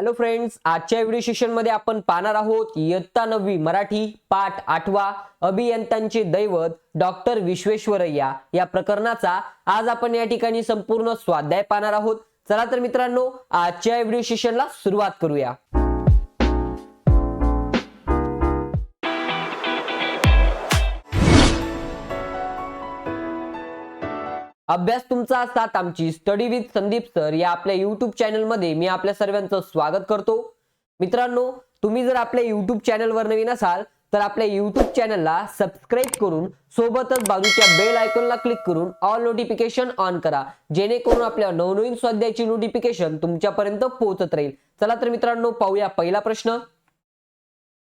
Hello friends आजच्या video सेशनमध्ये आपण पाहणार आहोत इयत्ता नववी मराठी पाठ आठवा अभियंत्यांचे दैवत डॉक्टर विश्वेश्वरय्या. या प्रकरणाचा आज आपण या ठिकाणी संपूर्ण स्वाध्याय पाहणार आहोत. चला तर मित्रांनो आजच्या व्हिडिओ सेशनला सुरुवात करूया. अभ्यास तुमचा साथ आमची. स्टडी विथ संदीप सर या आपल्या युट्यूब चॅनलमध्ये मी आपल्या सर्वांचं स्वागत करतो. मित्रांनो तुम्ही जर आपल्या युट्यूब चॅनलवर नवीन असाल तर आपल्या युट्यूब चॅनलला सबस्क्राईब करून सोबतच बाजूच्या बेल आयकॉनला क्लिक करून ऑल नोटिफिकेशन ऑन करा. जेणेकरून आपल्या नवनवीन स्वाध्यायाची नोटिफिकेशन तुमच्यापर्यंत पोहोचत राहील. चला तर मित्रांनो पाहूया पहिला प्रश्न.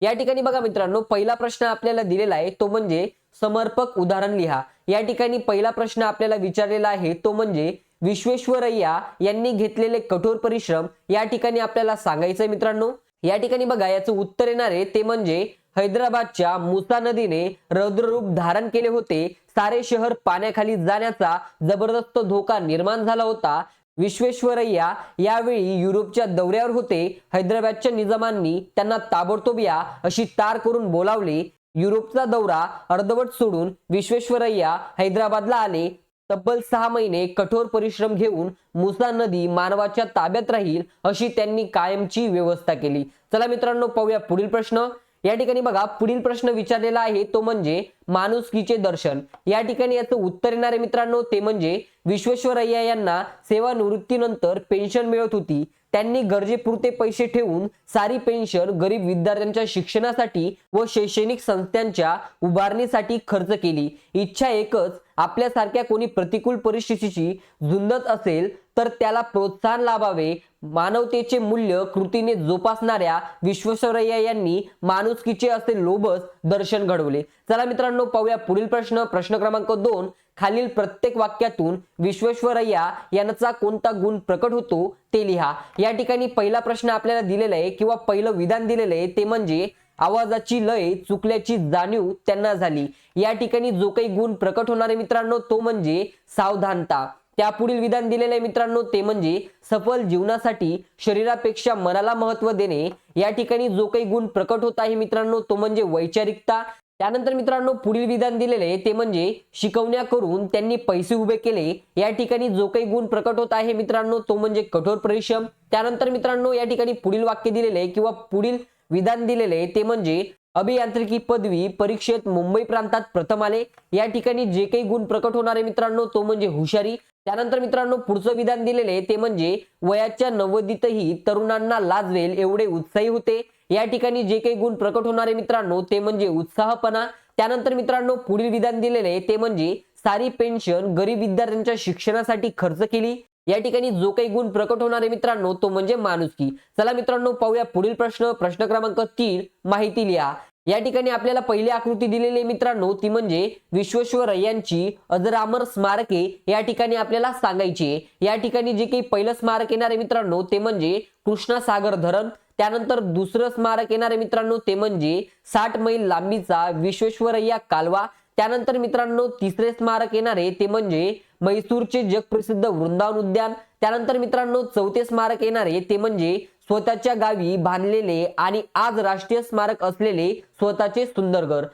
या ठिकाणी बघा मित्रांनो पहिला प्रश्न आपल्याला दिलेला आहे तो म्हणजे समर्पक उदाहरण लिहा. या ठिकाणी पहिला प्रश्न आपल्याला विचारलेला आहे तो म्हणजे विश्वेश्वरय्या यांनी घेतलेले कठोर परिश्रम या ठिकाणी आपल्याला सांगायचंय मित्रांनो. या ठिकाणी बघा याचं उत्तर येणार आहे ते म्हणजे हैदराबादच्या मुसा नदीने रौद्ररूप धारण केले होते. सारे शहर पाण्याखाली जाण्याचा जबरदस्त धोका निर्माण झाला होता. विश्वेश्वरय्या यावेळी युरोपच्या दौऱ्यावर होते. हैदराबादच्या निजामांनी त्यांना ताबडतोब या अशी तार करून बोलावले. युरोपचा दौरा अर्धवट सोडून विश्वेश्वरय्या हैदराबादला आले. तब्बल सहा महिने कठोर परिश्रम घेऊन मुसा नदी मानवाच्या ताब्यात राहील अशी त्यांनी कायमची व्यवस्था केली. चला मित्रांनो पाहूया पुढील प्रश्न. या ठिकाणी बघा पुढील प्रश्न विचारलेला आहे तो म्हणजे माणुसकीचे दर्शन. या ठिकाणी याचं उत्तर येणार आहे मित्रांनो ते म्हणजे विश्वेश्वरय्या यांना सेवानिवृत्तीनंतर पेन्शन मिळत होती. त्यांनी गरजेपुरते पैसे ठेवून सारी पेन्शन गरीब विद्यार्थ्यांच्या शिक्षणासाठी व शैक्षणिक संस्थांच्या उभारणीसाठी खर्च केली. इच्छा एकच आपल्यासारख्या कोणी प्रतिकूल परिस्थितीची झुंजत असेल तर त्याला प्रोत्साहन लाभावे मानवतेचे मूल्य कृतीने जोपासणाऱ्या विश्वेश्वरय्या यांनी माणुसकीचे असे लोभस दर्शन घडवले. चला मित्रांनो पाहूया पुढील प्रश्न. प्रश्न क्रमांक दोन. खालील प्रत्येक वाक्यातून विश्वेश्वरय्या यांचा कोणता गुण प्रकट होतो ते लिहा. या ठिकाणी पहिला प्रश्न आपल्याला दिलेला आहे किंवा पहिलं विधान दिलेलं आहे ते म्हणजे आवाजाची लय चुकल्याची जाणीव त्यांना झाली. या ठिकाणी जो काही गुण प्रकट होणार आहे मित्रांनो तो म्हणजे सावधानता. त्या पुढील विधान दिलेलं आहे मित्रांनो ते म्हणजे सफल जीवनासाठी शरीरापेक्षा मनाला महत्त्व देणे. या ठिकाणी जो काही गुण प्रकट होत आहे मित्रांनो तो म्हणजे वैचारिकता. त्यानंतर मित्रांनो पुढील विधान दिलेले ते म्हणजे शिकवण्या करून त्यांनी पैसे उभे केले. या ठिकाणी जो काही गुण प्रकट होत आहे मित्रांनो तो म्हणजे कठोर परिश्रम. त्यानंतर मित्रांनो या ठिकाणी पुढील वाक्य दिलेले किंवा पुढील विधान दिलेले ते म्हणजे अभियांत्रिकी पदवी परीक्षेत मुंबई प्रांतात प्रथम आले. या ठिकाणी जे काही गुण प्रकट होणार आहे मित्रांनो तो म्हणजे हुशारी. त्यानंतर मित्रांनो पुढचं विधान दिलेले ते म्हणजे वयाच्या नव्वदीतही तरुणांना लाजवेल एवढे उत्साही होते. या ठिकाणी जे काही गुण प्रकट होणारे मित्रांनो ते म्हणजे उत्साहपणा. त्यानंतर मित्रांनो पुढील विधान दिलेले ते म्हणजे सारी पेन्शन गरीब विद्यार्थ्यांच्या शिक्षणासाठी खर्च केली. या ठिकाणी जो काही गुण प्रकट होणारे मित्रांनो तो म्हणजे माणुसकी. चला मित्रांनो पाहूया पुढील प्रश्न. प्रश्न क्रमांक तीन माहिती लिहा. या ठिकाणी आपल्याला पहिली आकृती दिलेली आहे मित्रांनो ती म्हणजे विश्वेश्वरय्यांची अजरामर स्मारके या ठिकाणी आपल्याला सांगायची आहे. या ठिकाणी जे काही पहिलं स्मारक येणार आहे मित्रांनो ते म्हणजे कृष्णा सागर धरण. त्यानंतर दुसरं स्मारक येणार आहे मित्रांनो ते म्हणजे साठ मैल लांबीचा विश्वेश्वरय्या कालवा. त्यानंतर मित्रांनो तिसरे स्मारक येणार आहे ते म्हणजे मैसूरचे जगप्रसिद्ध वृंदावन उद्यान. त्यानंतर मित्रांनो चौथे स्मारक येणार आहे ते म्हणजे स्वतःच्या गावी बांधलेले आणि आज राष्ट्रीय स्मारक असलेले स्वतःचे सुंदरघर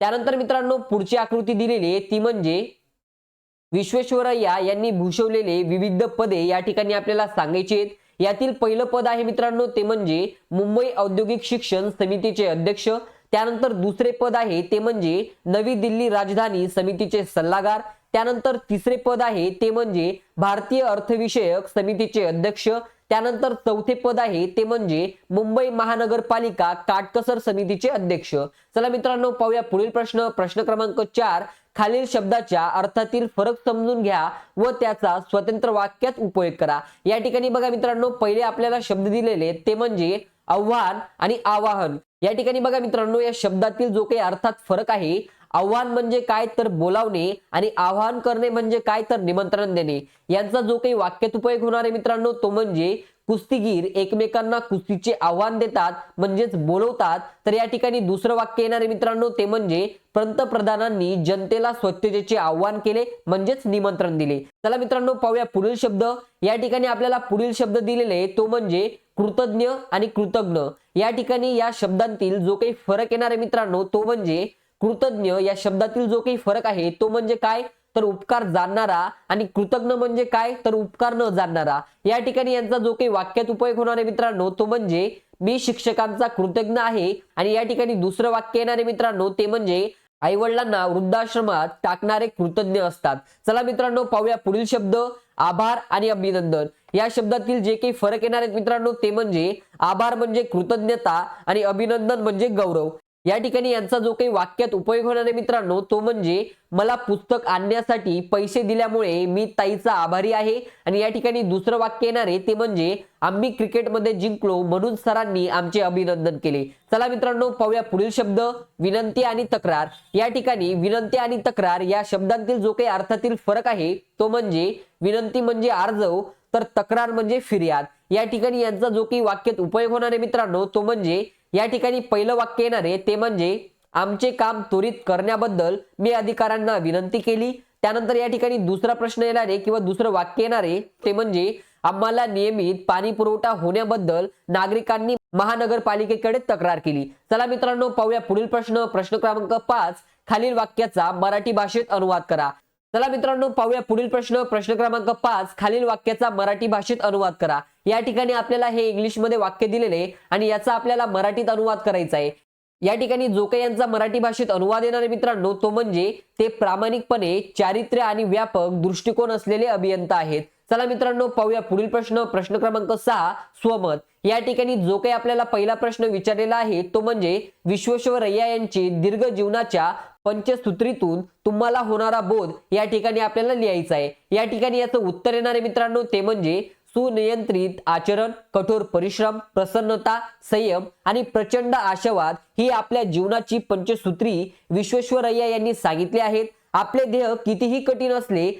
त्यानंतर मित्रांनो पुढची आकृती दिलेली आहे. ती म्हणजे विश्वेश्वरय्या यांनी भूषवलेले विविध पदे या ठिकाणी आपल्याला सांगायची आहेत. यातील पहिलं पद आहे मित्रांनो ते म्हणजे मुंबई औद्योगिक शिक्षण समितीचे अध्यक्ष. त्यानंतर दुसरे पद आहे ते म्हणजे नवी दिल्ली राजधानी समितीचे सल्लागार. त्यानंतर तिसरे पद आहे ते म्हणजे भारतीय अर्थविषयक समितीचे अध्यक्ष. त्यानंतर चौथे पद आहे ते म्हणजे मुंबई महानगरपालिका काटकसर समितीचे अध्यक्ष. चला मित्रांनो पाहूया पुढील प्रश्न. प्रश्न क्रमांक चार खालील शब्दाच्या अर्थातील फरक समजून घ्या व त्याचा स्वतंत्र वाक्यात उपयोग करा. या ठिकाणी बघा मित्रांनो पहिले आपल्याला शब्द दिलेले ते म्हणजे आव्हान आणि आवाहन. या ठिकाणी बघा मित्रांनो या शब्दातील जो काही अर्थात फरक आहे आव्हान म्हणजे काय तर बोलावणे आणि आवाहन करणे म्हणजे काय तर निमंत्रण देणे. यांचा जो काही वाक्यात उपयोग होणार आहे मित्रांनो तो म्हणजे कुस्तीगीर एकमेकांना कुस्तीचे आव्हान देतात म्हणजेच बोलवतात. तर या ठिकाणी दुसरं वाक्य येणार आहे मित्रांनो ते म्हणजे पंतप्रधानांनी जनतेला स्वच्छतेचे आव्हान केले म्हणजेच निमंत्रण दिले. चला मित्रांनो पाहूया पुढील शब्द. या ठिकाणी आपल्याला पुढील शब्द दिलेले तो म्हणजे कृतज्ञ आणि कृतज्ञ. या ठिकाणी या शब्दांतील जो काही फरक येणार आहे मित्रांनो तो म्हणजे कृतज्ञ या शब्दातील जो काही फरक आहे तो म्हणजे काय? तर उपकार जाणणारा आणि कृतज्ञ म्हणजे काय? तर उपकार न जाणणारा. या ठिकाणी यांचा जो काही वाक्यात उपयोग होणार आहे मित्रांनो तो म्हणजे मी शिक्षकांचा कृतज्ञ आहे आणि या ठिकाणी दुसरं वाक्य येणार आहे मित्रांनो ते म्हणजे आई वडिलांना वृद्धाश्रमात टाकणारे कृतज्ञ असतात. चला मित्रांनो पाहूया पुढील शब्द आभार आणि अभिनंदन. या शब्दातील जे काही फरक येणार आहेत मित्रांनो ते म्हणजे आभार म्हणजे कृतज्ञता आणि अभिनंदन म्हणजे गौरव. या ठिकाणी यांचा जो काही वाक्यात उपयोग होणार आहे मित्रांनो तो म्हणजे मला पुस्तक आणण्यासाठी पैसे दिल्यामुळे मी ताईचा आभारी आहे. आणि या ठिकाणी दुसरं वाक्य येणार आहे ते म्हणजे आम्ही क्रिकेटमध्ये जिंकलो म्हणून सरांनी आमचे अभिनंदन केले. चला मित्रांनो पाहूया पुढील शब्द विनंती आणि तक्रार. या ठिकाणी विनंती आणि तक्रार या शब्दांतील जो काही अर्थातील फरक आहे तो म्हणजे विनंती म्हणजे अर्जव तर तक्रार म्हणजे फिर्याद. या ठिकाणी यांचा जो काही वाक्यात उपयोग होणार आहे मित्रांनो तो म्हणजे या ठिकाणी पहिलं वाक्य येणार आहे ते म्हणजे आमचे काम त्वरित करण्याबद्दल मी अधिकाऱ्यांना विनंती केली. त्यानंतर या ठिकाणी दुसरा प्रश्न येणार आहे किंवा दुसरं वाक्य येणार आहे ते म्हणजे आम्हाला नियमित पाणी पुरवठा होण्याबद्दल नागरिकांनी महानगरपालिकेकडे तक्रार केली. चला मित्रांनो पाहूया पुढील प्रश्न. प्रश्न क्रमांक पाच खालील वाक्याचा मराठी भाषेत अनुवाद करा. चला मित्रांनो पाहूया पुढील प्रश्न. प्रश्न क्रमांक पाच खालील वाक्याचा मराठी भाषेत अनुवाद करा. या ठिकाणी आपल्याला हे इंग्लिशमध्ये वाक्य दिलेले आणि याचा आपल्याला मराठीत अनुवाद करायचा आहे. या ठिकाणी जो काही यांचा मराठी भाषेत अनुवाद येणार आहे मित्रांनो तो म्हणजे ते प्रामाणिकपणे चारित्र्य आणि व्यापक दृष्टिकोन असलेले अभियंता आहेत. चला मित्रांनो पाहूया पुढील प्रश्न. प्रश्न क्रमांक सहा स्वमत. या ठिकाणी जो काही आपल्याला पहिला प्रश्न विचारलेला आहे तो म्हणजे विश्वेश्वरय्या यांची दीर्घ जीवनाच्या पंचसूत्रीतून तुम्हाला होणारा बोध या ठिकाणी आपल्याला लिहायचा आहे. या ठिकाणी याचं उत्तर येणार आहे मित्रांनो ते म्हणजे सुनियंत्रित आचरण कठोर परिश्रम प्रसन्नता संयम आणि प्रचंड आशावाद ही आपल्या जीवनाची पंचसूत्री विश्वेश्वरय्या यांनी सांगितले आहेत. आपले देह कितीही कठीण असले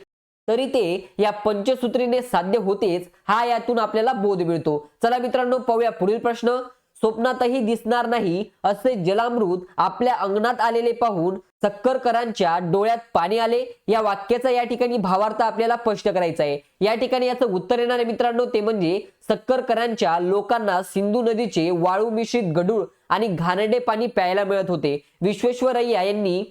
तरी ते या पंचसूत्रीने साध्य होतेच हा यातून आपल्याला बोध मिळतो. चला मित्रांनो पाहूया पुढील प्रश्न. स्वप्नातही दिसणार नाही असे जलामृत आपल्या अंगणात आलेले पाहून सक्करकरांच्या डोळ्यात पाणी आले. या वाक्याचा या ठिकाणी भावार्थ आपल्याला स्पष्ट करायचा आहे. या ठिकाणी याचं उत्तर येणार आहे मित्रांनो ते म्हणजे सक्करकरांच्या लोकांना सिंधू नदीचे वाळू मिश्रित गडूळ आणि घाणडे पाणी प्यायला मिळत होते. विश्वेश्वरय्या यांनी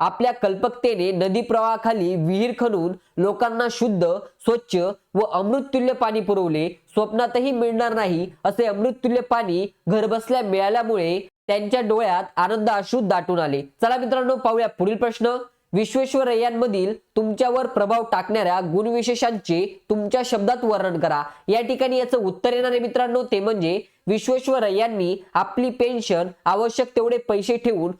आपल्या कल्पकतेने नदी प्रवाहाखाली विहीर खणून लोकांना शुद्ध स्वच्छ व अमृततुल्य पाणी पुरवले. स्वप्नातही मिळणार नाही असे अमृततुल्य पाणी घरबसल्या मिळाल्यामुळे त्यांच्या डोळ्यात आनंद अश्रू दाटून आले. चला मित्रांनो पाहूया पुढील प्रश्न. विश्वेश्वरय्यांमधील तुमच्यावर प्रभाव टाकणाऱ्या गुणविशेषांचे तुमच्या शब्दात वर्णन करा. या ठिकाणी याचं उत्तर येणार आहे मित्रांनो ते म्हणजे विश्वेश्वरय्यांनी आपली पेन्शन आवश्यक तेवढे पैसे ठेवून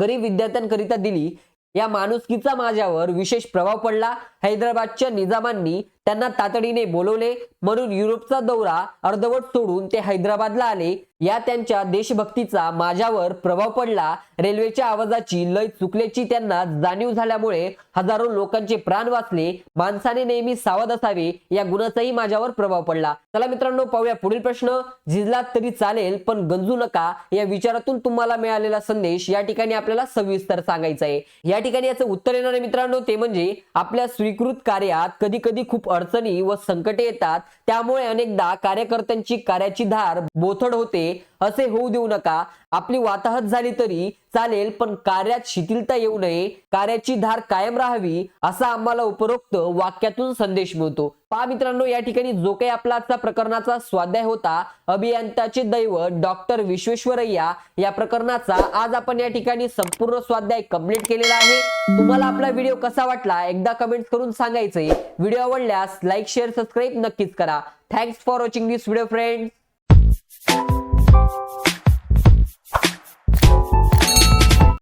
गरीब विद्यार्थ्यांकरिता दिली. या माणुसकीचा माझ्यावर विशेष प्रभाव पडला. हैदराबादच्या निजामांनी त्यांना तातडीने बोलवले. म्हणून युरोपचा दौरा अर्धवट सोडून ते हैदराबादला आले. या त्यांच्या देशभक्तीचा माझ्यावर प्रभाव पडला. रेल्वेच्या आवाजाची लय चुकल्याची त्यांना जाणीव झाल्यामुळे हजारो लोकांचे प्राण वाचले. माणसाने नेहमी सावध असावे या गुणाचाही माझ्यावर प्रभाव पडला. चला मित्रांनो पाहूया पुढील प्रश्न. झिजला तरी चालेल पण गंजू नका. या विचारातून तुम्हाला मिळालेला संदेश या ठिकाणी आपल्याला सविस्तर सांगायचा आहे. या ठिकाणी याचं उत्तर येणार आहे मित्रांनो ते म्हणजे आपल्या स्वीकृत कार्यात कधी कधी खूप अडचणी व संकटे येतात. त्यामुळे अनेकदा कार्यकर्त्यांची कार्याची धार बोथड होते. असे होऊ देऊ नका. आपली वाताहत झाली तरी चालेल पण कार्यात शिथिलता येऊ नये. कार्याची धार कायम राहावी असा आम्हाला उपरोक्त वाक्यातून संदेश मिळतो. पहा मित्रांनो या ठिकाणी जो काही आपला आजचा प्रकरणाचा स्वाध्याय होता अभियंताचे दैव डॉक्टर विश्वेश्वरय्या या प्रकरणाचा आज आपण या ठिकाणी संपूर्ण स्वाध्याय कंप्लीट केलेला आहे. तुम्हाला आपला व्हिडिओ कसा वाटला एकदा कमेंट करून सांगायचंय. व्हिडिओ आवडल्यास लाईक शेअर सबस्क्राईब नक्कीच करा. Thanks for watching this video friends Thank you